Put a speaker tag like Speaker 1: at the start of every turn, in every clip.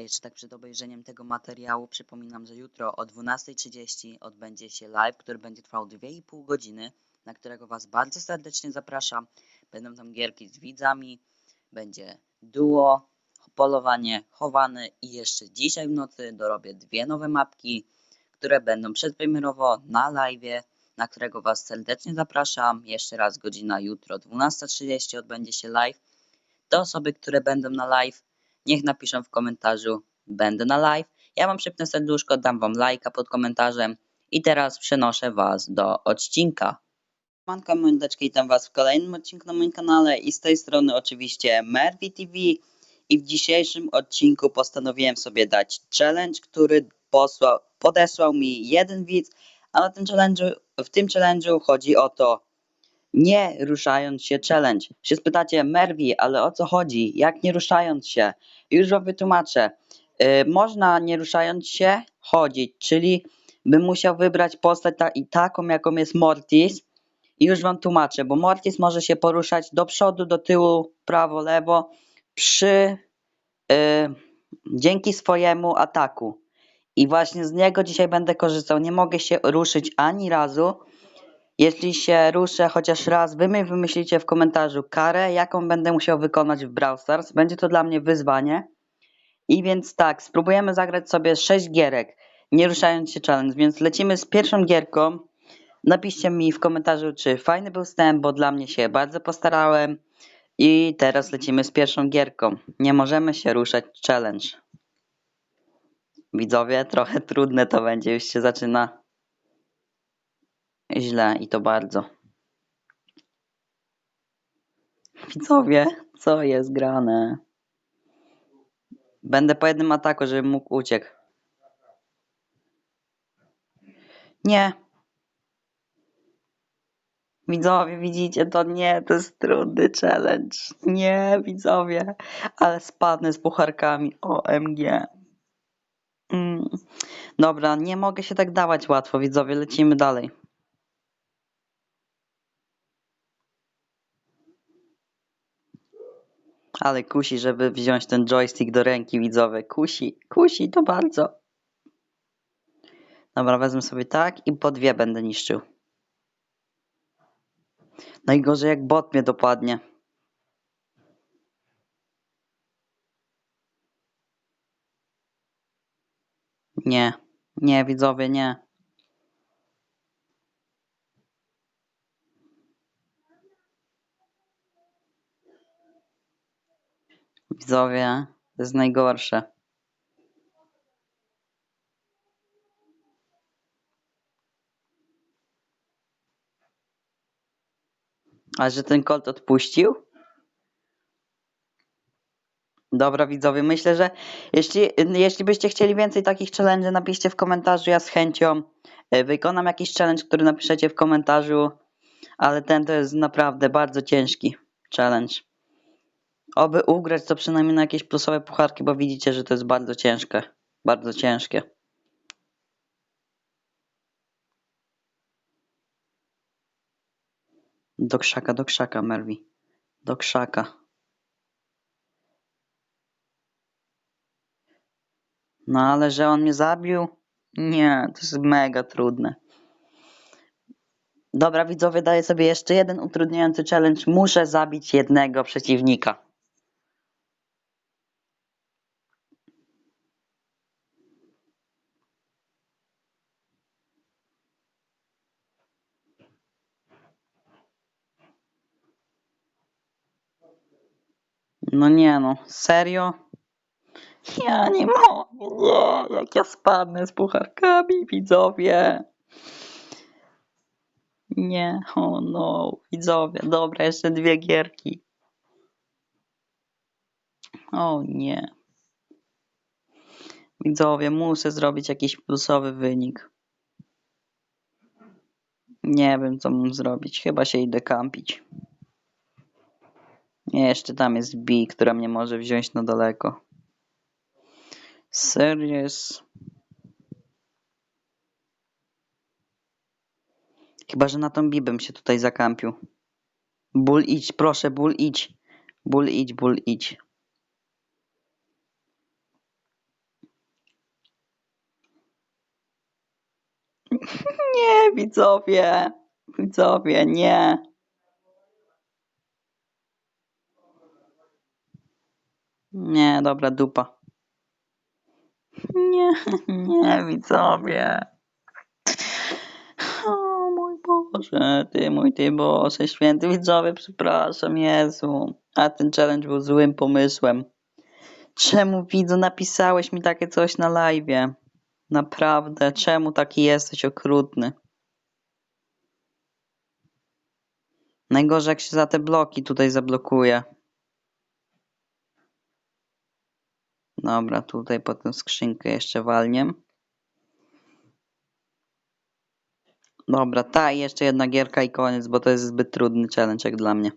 Speaker 1: Jeszcze tak przed obejrzeniem tego materiału przypominam, że jutro o 12.30 odbędzie się live, który będzie trwał 2,5 godziny, na którego Was bardzo serdecznie zapraszam. Będą tam gierki z widzami, będzie duo, polowanie, chowane i jeszcze dzisiaj w nocy dorobię dwie nowe mapki, które będą przedpremierowo na live, na którego Was serdecznie zapraszam. Jeszcze raz godzina jutro 12.30 odbędzie się live. Te osoby, które będą na live, niech napiszą w komentarzu będę na live. Ja wam przypnę serduszko, dam wam lajka pod komentarzem i teraz przenoszę was do odcinka. Manka mordeczki, witam was w kolejnym odcinku na moim kanale i z tej strony oczywiście Mervi TV i w dzisiejszym odcinku postanowiłem sobie dać challenge, który posłał, podesłał mi jeden widz, a na tym challenge'u, w tym challenge'u chodzi o to, nie ruszając się challenge. Się spytacie, Merwi, ale o co chodzi? Jak nie ruszając się? Już wam wytłumaczę. Yy, można nie ruszając się chodzić, czyli bym musiał wybrać postać ta i taką, jaką jest Mortis. I już wam tłumaczę, bo Mortis może się poruszać do przodu, do tyłu, prawo, lewo przy yy, dzięki swojemu ataku. I właśnie z niego dzisiaj będę korzystał. Nie mogę się ruszyć ani razu. Jeśli się ruszę chociaż raz, wy mi wymyślicie w komentarzu karę, jaką będę musiał wykonać w Brawl Stars. Będzie to dla mnie wyzwanie. I więc tak, spróbujemy zagrać sobie 6 gierek, nie ruszając się challenge. Więc lecimy z pierwszą gierką. Napiszcie mi w komentarzu, czy fajny był wstęp, bo dla mnie się bardzo postarałem. I teraz lecimy z pierwszą gierką. Nie możemy się ruszać challenge. Widzowie, trochę trudne to będzie, już się zaczyna źle i to bardzo. Widzowie, co jest grane? Będę po jednym ataku, żeby mógł uciekł. Nie. Widzowie, widzicie to? Nie, to jest trudny challenge. Nie, widzowie. Ale spadnę z pucharkami. OMG. Mm. Dobra, nie mogę się tak dawać łatwo, widzowie. Lecimy dalej. Ale kusi, żeby wziąć ten joystick do ręki, widzowie. Kusi, kusi to bardzo. Dobra, wezmę sobie tak i po dwie będę niszczył. Najgorzej jak bot mnie dopadnie. Nie, nie, widzowie, nie. Widzowie, to jest najgorsze. A że ten Colt odpuścił? Dobra widzowie, myślę, że jeśli, jeśli byście chcieli więcej takich challenge, napiszcie w komentarzu, ja z chęcią e, wykonam jakiś challenge, który napiszecie w komentarzu, ale ten to jest naprawdę bardzo ciężki challenge. Oby ugrać to przynajmniej na jakieś plusowe pucharki, bo widzicie, że to jest bardzo ciężkie. Bardzo ciężkie. Do krzaka, do krzaka, Merwi. Do krzaka. No ale że on mnie zabił? Nie, to jest mega trudne. Dobra, widzowie, daję sobie jeszcze jeden utrudniający challenge. Muszę zabić jednego przeciwnika. No nie no, serio? Ja nie mogę, nie, jak ja spadnę z pucharkami, widzowie. Nie, o no, widzowie, dobra, jeszcze dwie gierki. O nie. Widzowie, muszę zrobić jakiś plusowy wynik. Nie wiem, co mam zrobić. Chyba się idę kampić. Nie, jeszcze tam jest B, która mnie może wziąć na daleko. Series. Chyba, że na tą B bym się tutaj zakampił. Ból idź, proszę, ból idź. Ból idź, ból idź. Nie, widzowie. Widzowie, nie. Nie, dobra, dupa. Nie, nie, widzowie. O mój Boże, ty mój ty Boże, święty widzowie, przepraszam, Jezu. A ten challenge był złym pomysłem. Czemu widzu napisałeś mi takie coś na live'ie? Naprawdę, czemu taki jesteś okrutny? Najgorzej jak się za te bloki tutaj zablokuje. Dobra, tutaj po tę skrzynkę jeszcze walniem. Dobra, ta i jeszcze jedna gierka i koniec, bo to jest zbyt trudny challenge jak dla mnie.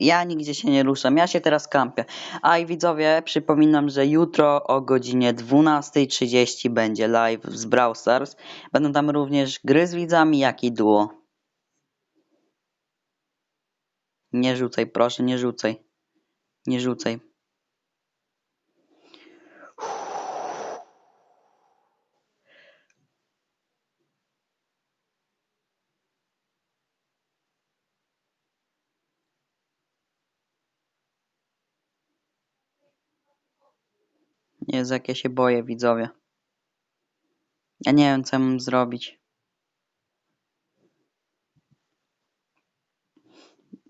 Speaker 1: Ja nigdzie się nie ruszam, ja się teraz kampię. A i widzowie, przypominam, że jutro o godzinie 12.30 będzie live z Brawl Stars. Będą tam również gry z widzami, jak i duo. Nie rzucaj, proszę, nie rzucaj. Nie rzucaj. Jezu, jak ja się boję, widzowie. Ja nie wiem, co mam zrobić.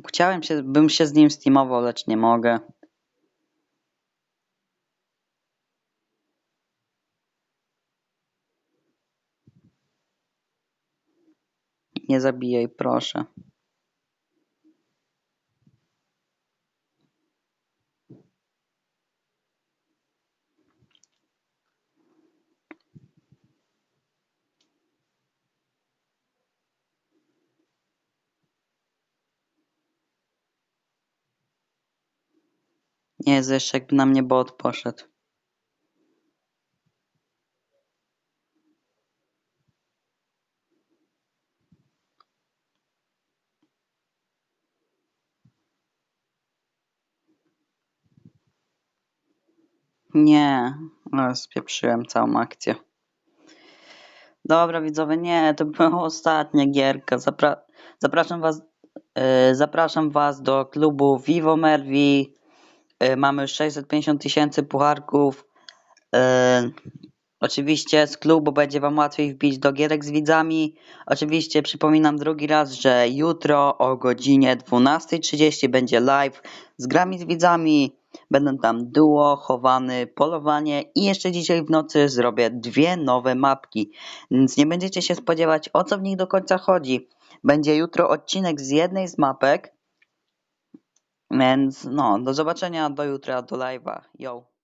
Speaker 1: Chciałem się, bym się z nim steamował, lecz nie mogę. Nie zabijaj, proszę. Nie, jeszcze jakby na mnie bot poszedł. Nie, no, spieprzyłem całą akcję. Dobra, widzowie, nie, to była ostatnia gierka. Zapra zapraszam was, yy, zapraszam was do klubu Vivo Mervi. Yy, mamy 650 tysięcy pucharków. Yy, oczywiście z klubu będzie wam łatwiej wbić do gierek z widzami. Oczywiście przypominam drugi raz, że jutro o godzinie 12.30 będzie live z grami z widzami. Będą tam duo, chowany, polowanie i jeszcze dzisiaj w nocy zrobię dwie nowe mapki. Więc nie będziecie się spodziewać o co w nich do końca chodzi. Będzie jutro odcinek z jednej z mapek. Więc no, do zobaczenia do jutra, do live'a. Yo.